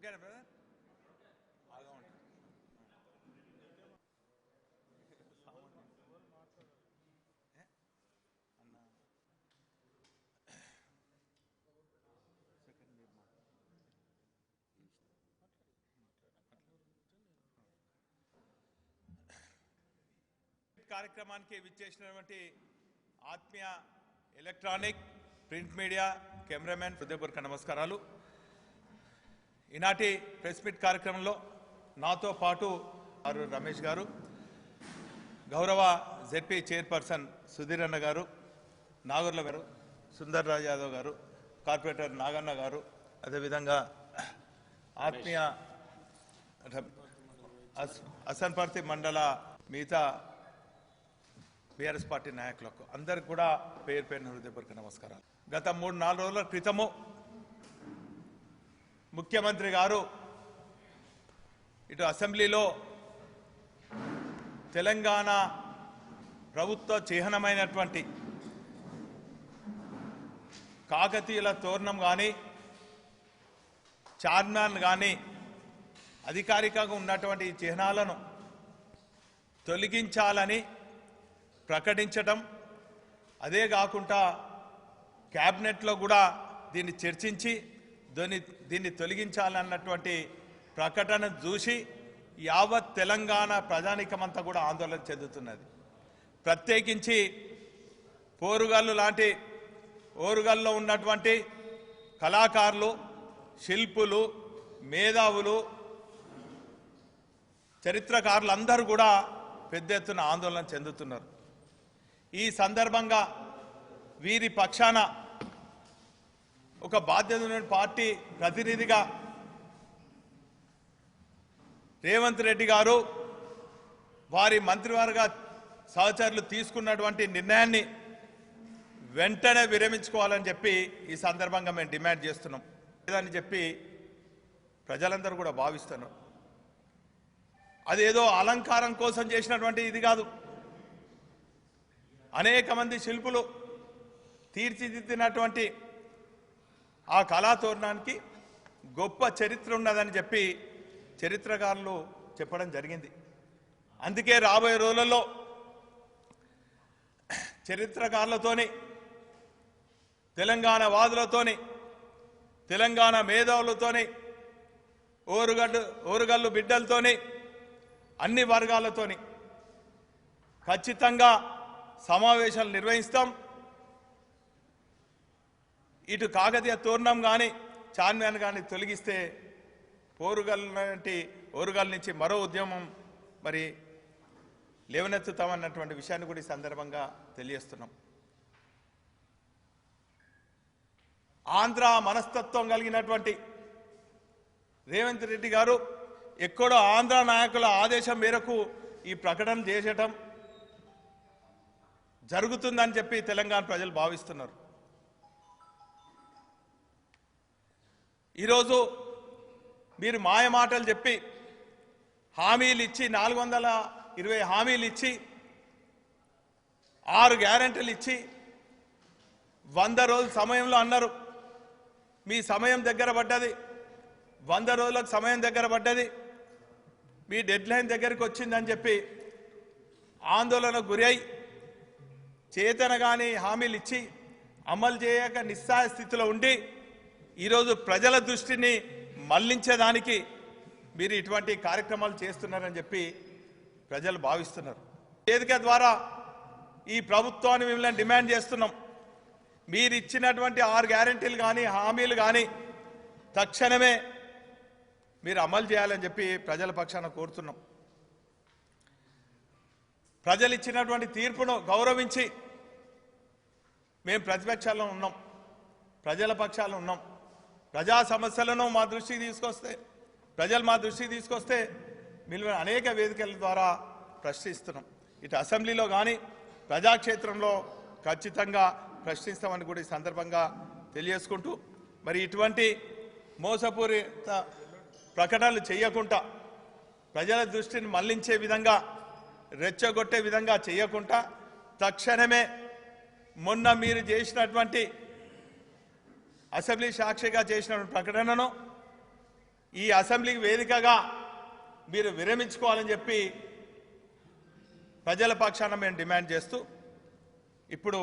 ఓకేనా బ్రదర్ బాగా ఉంటుంది అన్న. సెకండ్ మీరు కార్యక్రమానికి విచ్చేసినటువంటి ఆత్మీయ ఎలక్ట్రానిక్ ప్రింట్ మీడియా కెమెరామెన్ హృదయపూర్వక నమస్కారాలు. ఈనాటి ప్రెస్ మీట్ కార్యక్రమంలో నాతో పాటు ఆరు రమేష్ గారు గౌరవ జెడ్పీ చైర్పర్సన్ సుధీర్ అన్న గారు నాగర్ల గారు సుందర్ రాజ్ యాదవ్ గారు కార్పొరేటర్ నాగన్న గారు అదేవిధంగా ఆత్మీయ ర- అసన్పర్తి మండల మిగతా బీఆర్ఎస్ పార్టీ నాయకులకు అందరికి కూడా పేరు పేరున హృదయపూర్వక నమస్కారాలు. గత మూడు నాలుగు రోజుల క్రితము ముఖ్యమంత్రి గారు ఇటు అసెంబ్లీలో తెలంగాణ ప్రభుత్వ చిహ్నమైనటువంటి కాకతీయుల తోరణం కానీ చార్మినార్ కానీ అధికారికంగా ఉన్నటువంటి చిహ్నాలను తొలగించాలని ప్రకటించటం అదే కాకుండా క్యాబినెట్లో కూడా దీన్ని చర్చించి దీన్ని దీన్ని తొలగించాలన్నటువంటి ప్రకటన చూసి యావత్ తెలంగాణ ప్రజానికమంతా కూడా ఆందోళన చెందుతున్నది. ప్రత్యేకించి పోరుగల్లు లాంటి ఓరుగల్లో ఉన్నటువంటి కళాకారులు శిల్పులు మేధావులు చరిత్రకారులు అందరూ కూడా పెద్ద ఎత్తున ఆందోళన చెందుతున్నారు. ఈ సందర్భంగా వీరి పక్షాన ఒక బాధ్యత ఉన్న పార్టీ ప్రతినిధిగా రేవంత్ రెడ్డి గారు వారి మంత్రివర్గ సహచరులు తీసుకున్నటువంటి నిర్ణయాన్ని వెంటనే విరమించుకోవాలని చెప్పి ఈ సందర్భంగా మేము డిమాండ్ చేస్తున్నాం. లేదని చెప్పి ప్రజలందరూ కూడా భావిస్తున్నారు. అదేదో అలంకారం కోసం చేసినటువంటి ఇది కాదు. అనేక మంది శిల్పులు తీర్చిదిద్దినటువంటి ఆ కళాతోరణానికి గొప్ప చరిత్ర ఉన్నదని చెప్పి చరిత్రకారులు చెప్పడం జరిగింది. అందుకే రాబోయే రోజులలో చరిత్రకారులతోని తెలంగాణ వాదులతోని తెలంగాణ మేధావులతోని ఓరుగడ్డు ఓరుగల్లు బిడ్డలతోని అన్ని వర్గాలతోని ఖచ్చితంగా సమావేశాలు నిర్వహిస్తాం. ఇటు కాకతీయ తోరణం కానీ చార్మినార్ కానీ తొలగిస్తే పోరుగల్ లాంటి ఓరుగల్ నుంచి మరో ఉద్యమం మరి లేవనెత్తుతామన్నటువంటి విషయాన్ని కూడా ఈ సందర్భంగా తెలియజేస్తున్నాం. ఆంధ్ర మనస్తత్వం కలిగినటువంటి రేవంత్ రెడ్డి గారు ఎక్కడో ఆంధ్ర నాయకుల ఆదేశం మేరకు ఈ ప్రకటన చేసేటం జరుగుతుందని చెప్పి తెలంగాణ ప్రజలు భావిస్తున్నారు. ఈరోజు మీరు మాయ మాటలు చెప్పి హామీలు ఇచ్చి నాలుగు వందల ఇరవై హామీలు ఇచ్చి ఆరు గ్యారెంటీలు ఇచ్చి వంద రోజుల సమయంలో అన్నారు. మీ సమయం దగ్గర పడ్డది. వంద రోజులకు సమయం దగ్గర పడ్డది. మీ డెడ్ లైన్ దగ్గరికి వచ్చిందని చెప్పి ఆందోళనకు గురి చేతన కానీ హామీలు ఇచ్చి అమలు చేయక నిస్సహాయ స్థితిలో ఉండి ఈరోజు ప్రజల దృష్టిని మళ్ళించేదానికి మీరు ఇటువంటి కార్యక్రమాలు చేస్తున్నారని చెప్పి ప్రజలు భావిస్తున్నారు. వేదిక ద్వారా ఈ ప్రభుత్వాన్ని మిమ్మల్ని డిమాండ్ చేస్తున్నాం. మీరు ఇచ్చినటువంటి ఆరు గ్యారెంటీలు కానీ హామీలు కానీ తక్షణమే మీరు అమలు చేయాలని చెప్పి ప్రజల పక్షాన కోరుతున్నాం. ప్రజలు ఇచ్చినటువంటి తీర్పును గౌరవించి మేము ప్రతిపక్షాల్లో ఉన్నాం. ప్రజల పక్షాలు ఉన్నాం. ప్రజా సమస్యలను మా దృష్టికి తీసుకొస్తే ప్రజలు మా దృష్టికి తీసుకొస్తే మీరు అనేక వేదికల ద్వారా ప్రశ్నిస్తున్నాం. ఇటు అసెంబ్లీలో కానీ ప్రజాక్షేత్రంలో ఖచ్చితంగా ప్రశ్నిస్తామని కూడా ఈ సందర్భంగా తెలియజేసుకుంటూ మరి ఇటువంటి మోసపూరిత ప్రకటనలు చేయకుండా ప్రజల దృష్టిని మళ్ళించే విధంగా రెచ్చగొట్టే విధంగా చేయకుండా తక్షణమే మొన్న మీరు చేసినటువంటి అసెంబ్లీ సాక్షిగా చేసిన ప్రకటనను ఈ అసెంబ్లీకి వేదికగా మీరు విరమించుకోవాలని చెప్పి ప్రజల పక్షాన మేము డిమాండ్ చేస్తూ ఇప్పుడు